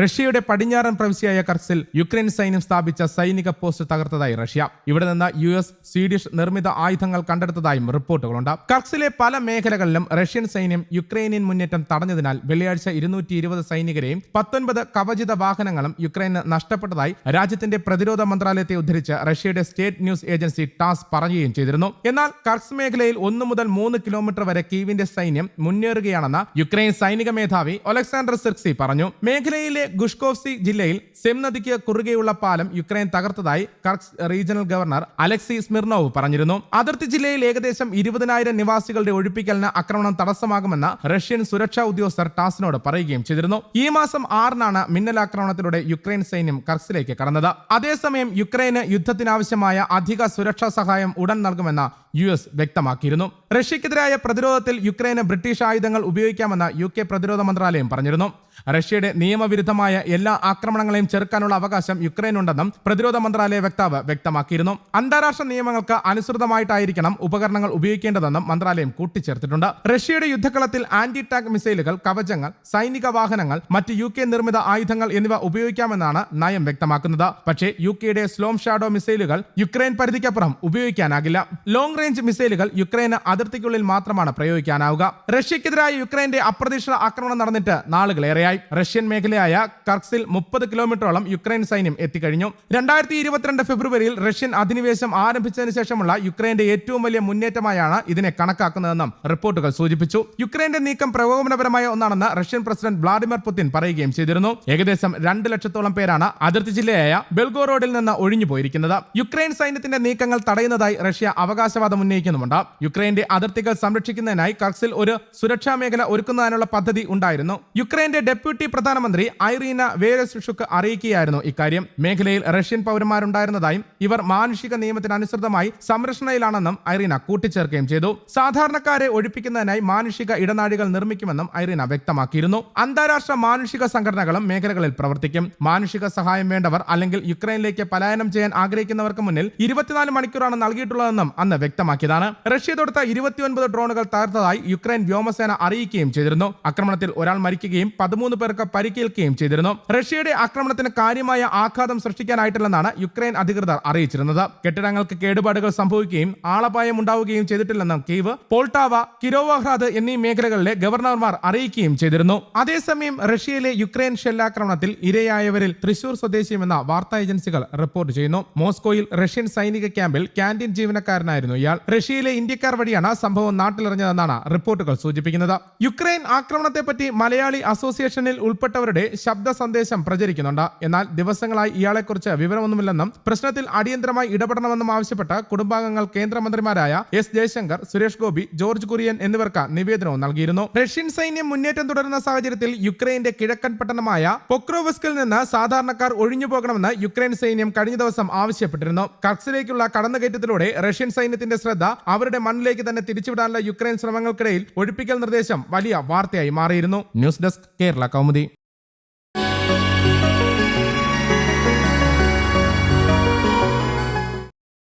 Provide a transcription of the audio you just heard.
റഷ്യയുടെ പടിഞ്ഞാറൻ പ്രവിശ്യയായ കർസിൽ യുക്രൈൻ സൈന്യം സ്ഥാപിച്ച സൈനിക പോസ്റ്റ് തകർത്തതായി റഷ്യ. ഇവിടെ നിന്ന് യു എസ് സ്വീഡിഷ് നിർമ്മിത ആയുധങ്ങൾ കണ്ടെടുത്തതായും റിപ്പോർട്ടുകളുണ്ട്. കർസിലെ പല മേഖലകളിലും റഷ്യൻ സൈന്യം യുക്രൈനിയൻ മുന്നേറ്റം തടഞ്ഞതിനാൽ വെള്ളിയാഴ്ച ഇരുന്നൂറ്റി ഇരുപത് സൈനികരെയും പത്തൊൻപത് കവചിത വാഹനങ്ങളും യുക്രൈന് നഷ്ടപ്പെട്ടതായി രാജ്യത്തിന്റെ പ്രതിരോധ മന്ത്രാലയത്തെ ഉദ്ധരിച്ച് റഷ്യയുടെ സ്റ്റേറ്റ് ന്യൂസ് ഏജൻസി ടാസ് പറയുകയും ചെയ്തിരുന്നു. എന്നാൽ കർസ് മേഖലയിൽ ഒന്നു മുതൽ മൂന്ന് കിലോമീറ്റർ വരെ കീവിന്റെ സൈന്യം മുന്നേറുകയാണെന്ന് യുക്രൈൻ സൈനിക മേധാവി ഒലക്സാണ്ടർ സിർക്സി പറഞ്ഞു. മേഖലയിലെ ഗുഷ്കോവ്സി ജില്ലയിൽ സെം നദിക്ക് കുറുകെയുള്ള പാലം Ukraine തകർത്തതായി Kursk regional governor Alexei Smirnov പറഞ്ഞിരുന്നു. അതിർത്തി ജില്ലയിൽ ഏകദേശം ഇരുപതിനായിരം നിവാസികളുടെ ഒഴിപ്പിക്കലിന് ആക്രമണം തടസ്സമാകുമെന്ന് റഷ്യൻ സുരക്ഷാ ഉദ്യോഗസ്ഥർ ടാസിനോട് പറയുകയും ചെയ്തിരുന്നു. ഈ മാസം ആറിനാണ് മിന്നലാക്രമണത്തിലൂടെ യുക്രൈൻ സൈന്യം കർസിലേക്ക് കടന്നത്. അതേസമയം യുക്രൈന് യുദ്ധത്തിനാവശ്യമായ അധിക സുരക്ഷാ സഹായം ഉടൻ നൽകുമെന്ന യു എസ് വ്യക്തമാക്കിയിരുന്നു. റഷ്യക്കെതിരായ പ്രതിരോധത്തിൽ യുക്രൈന് ബ്രിട്ടീഷ് ആയുധങ്ങൾ ഉപയോഗിക്കാമെന്ന് യു കെ പ്രതിരോധ മന്ത്രാലയം പറഞ്ഞിരുന്നു. റഷ്യയുടെ നിയമവിരുദ്ധമായ എല്ലാ ആക്രമണങ്ങളെയും ചെറുക്കാനുള്ള അവകാശം യുക്രൈനുണ്ടെന്നും പ്രതിരോധ മന്ത്രാലയ വക്താവ് വ്യക്തമാക്കിയിരുന്നു. അന്താരാഷ്ട്ര നിയമങ്ങൾക്ക് അനുസൃതമായിട്ടായിരിക്കണം ഉപകരണങ്ങൾ ഉപയോഗിക്കേണ്ടതെന്നും മന്ത്രാലയം കൂട്ടിച്ചേർത്തിട്ടുണ്ട്. റഷ്യയുടെ യുദ്ധക്കളത്തിൽ ആന്റി ടാങ്ക് മിസൈലുകൾ കവചങ്ങൾ സൈനിക വാഹനങ്ങൾ മറ്റ് യു കെ നിർമ്മിത ആയുധങ്ങൾ എന്നിവ ഉപയോഗിക്കാമെന്നാണ് നയം വ്യക്തമാക്കുന്നത്. പക്ഷേ യു കെയുടെ സ്ലോം ഷാഡോ മിസൈലുകൾ യുക്രൈൻ പരിധിക്കപ്പുറം ഉപയോഗിക്കാനാകില്ല. ലോങ് റേഞ്ച് മിസൈലുകൾ യുക്രൈന് അതിർത്തിക്കുള്ളിൽ മാത്രമാണ് പ്രയോഗിക്കാനാവുക. റഷ്യക്കെതിരായ യുക്രൈന്റെ അപ്രതീക്ഷിത ആക്രമണം നടന്നിട്ട് നാളുകളേറെയായി. റഷ്യൻ മേഖലയായ കർക്സിൽ മുപ്പത് കിലോമീറ്ററോളം യുക്രൈൻ സൈന്യം എത്തിക്കഴിഞ്ഞു. രണ്ടായിരത്തി ഇരുപത്തിരണ്ട് ഫെബ്രുവരിയിൽ റഷ്യൻ അധിനിവേശം ആരംഭിച്ചതിന് ശേഷമുള്ള യുക്രൈന്റെ ഏറ്റവും വലിയ മുന്നേറ്റമായാണ് ഇതിനെ കണക്കാക്കുന്നതെന്നും റിപ്പോർട്ടുകൾ സൂചിപ്പിച്ചു. യുക്രൈന്റെ നീക്കം പ്രകോപനപരമായ ഒന്നാണെന്ന് റഷ്യൻ പ്രസിഡന്റ് വ്ളാഡിമിർ പുതിൻ പറയുകയും ചെയ്തിരുന്നു. ഏകദേശം രണ്ട് ലക്ഷത്തോളം പേരാണ് അതിർത്തി ജില്ലയായ ബെൽഗോറോഡിൽ നിന്ന് ഒഴിഞ്ഞു പോയിരിക്കുന്നത് യുക്രൈൻ സൈന്യത്തിന്റെ നീക്കങ്ങൾ തടയുന്നതായി റഷ്യ അവകാശവാദം ഉന്നയിക്കുന്നുമുണ്ട്. യുക്രൈന്റെ അതിർത്തികൾ സംരക്ഷിക്കുന്നതിനായി കർസിൽ ഒരു സുരക്ഷാ മേഖല ഒരുക്കുന്നതിനുള്ള പദ്ധതി ഉണ്ടായിരുന്നു. യുക്രൈന്റെ ഡെപ്യൂട്ടി പ്രധാനമന്ത്രി ഐറീന വേരസുഷുക്ക് അറിയിക്കുകയായിരുന്നു ഇക്കാര്യം. മേഖലയിൽ റഷ്യൻ പൗരന്മാരുണ്ടായിരുന്നതായും ഇവർ മാനുഷിക നിയമത്തിനനുസൃതമായി സംരക്ഷണയിലാണെന്നും ഐറീന കൂട്ടിച്ചേർക്കുകയും ചെയ്തു. സാധാരണക്കാരെ ഒഴിപ്പിക്കുന്നതിനായി മാനുഷിക ഇടനാഴികൾ നിർമ്മിക്കുമെന്നും ഐറീന വ്യക്തമാക്കിയിരുന്നു. അന്താരാഷ്ട്ര മാനുഷിക സംഘടനകളും മേഖലകളിൽ പ്രവർത്തിക്കും. മാനുഷിക സഹായം വേണ്ടവർ അല്ലെങ്കിൽ യുക്രൈനിലേക്ക് പലായനം ചെയ്യാൻ ആഗ്രഹിക്കുന്നവർക്ക് മുന്നിൽ ഇരുപത്തിനാല് മണിക്കൂറാണ് നൽകിയിട്ടുള്ളതെന്നും അന്ന് വ്യക്തമാക്കിയതാണ്. റഷ്യ തൊടുത്ത ഇരുപത്തിയൊൻപത് ഡ്രോണുകൾ തകർത്തതായി യുക്രൈൻ വ്യോമസേന അറിയിക്കുകയും ചെയ്തിരുന്നു. ആക്രമണത്തിൽ ഒരാൾ മരിക്കുകയും പതിമൂന്ന് പേർക്ക് പരിക്കേൽക്കുകയും ചെയ്തിരുന്നു. റഷ്യയുടെ ആക്രമണത്തിന് കാര്യമായ ആഘാതം സൃഷ്ടിക്കാനായിട്ടില്ലെന്നാണ് യുക്രൈൻ അധികൃതർ അറിയിച്ചിരുന്നത്. കെട്ടിടങ്ങൾക്ക് കേടുപാടുകൾ സംഭവിക്കുകയും ആളപായം ഉണ്ടാവുകയും ചെയ്തിട്ടില്ലെന്നും കീവ് പോൾട്ടാവ കിരോവഹ്രാദ് എന്നീ മേഖലകളിലെ ഗവർണർമാർ അറിയിക്കുകയും ചെയ്തിരുന്നു. അതേസമയം റഷ്യയിലെ യുക്രൈൻ ഷെല്ലാക്രമണത്തിൽ ഇരയായവരിൽ തൃശൂർ സ്വദേശിയുമെന്ന വാർത്താ ഏജൻസികൾ റിപ്പോർട്ട് ചെയ്യുന്നു. മോസ്കോയിൽ റഷ്യൻ സൈനിക ക്യാമ്പിൽ ക്യാന്റീൻ ജീവനക്കാരനായിരുന്നു ഇയാൾ. റഷ്യയിലെ ഇന്ത്യക്കാർ വഴിയാണ് സംഭവം നാട്ടിലിറങ്ങിയതെന്നാണ് റിപ്പോർട്ടുകൾ സൂചിപ്പിക്കുന്നത്. യുക്രൈൻ ആക്രമണത്തെപ്പറ്റി മലയാളി അസോസിയേഷനിൽ ഉൾപ്പെട്ടവരുടെ ശബ്ദ സന്ദേശം പ്രചരിക്കുന്നുണ്ട്. എന്നാൽ ദിവസങ്ങളായി ഇയാളെക്കുറിച്ച് വിവരമൊന്നുമില്ലെന്നും പ്രശ്നത്തിൽ അടിയന്തരമായി ഇടപെടണമെന്നും ആവശ്യപ്പെട്ട് കുടുംബാംഗങ്ങൾ കേന്ദ്രമന്ത്രിമാരായ എസ് ജയശങ്കർ സുരേഷ് ഗോപി ജോർജ് കുര്യൻ എന്നിവർക്ക് നിവേദനവും നൽകിയിരുന്നു. റഷ്യൻ സൈന്യം മുന്നേറ്റം തുടരുന്ന സാഹചര്യത്തിൽ യുക്രൈന്റെ കിഴക്കൻ പട്ടണമായ പൊക്രോവസ്കിൽ നിന്ന് സാധാരണക്കാർ ഒഴിഞ്ഞു പോകണമെന്ന് യുക്രൈൻ സൈന്യം കഴിഞ്ഞ ദിവസം ആവശ്യപ്പെട്ടിരുന്നു. കർക്സിലേക്കുള്ള കടന്നുകയറ്റത്തിലൂടെ റഷ്യൻ സൈന്യത്തിന്റെ ശ്രദ്ധ അവരുടെ മണ്ണിലേക്ക് തന്നെ തിരിച്ചുവിടാനുള്ള യുക്രൈൻ ശ്രമങ്ങൾക്കിടയിൽ ഒഴിപ്പിക്കൽ നിർദ്ദേശം വലിയ വാർത്തയായി മാറിയിരുന്നു. News desk Kerala. 啦，搞不定。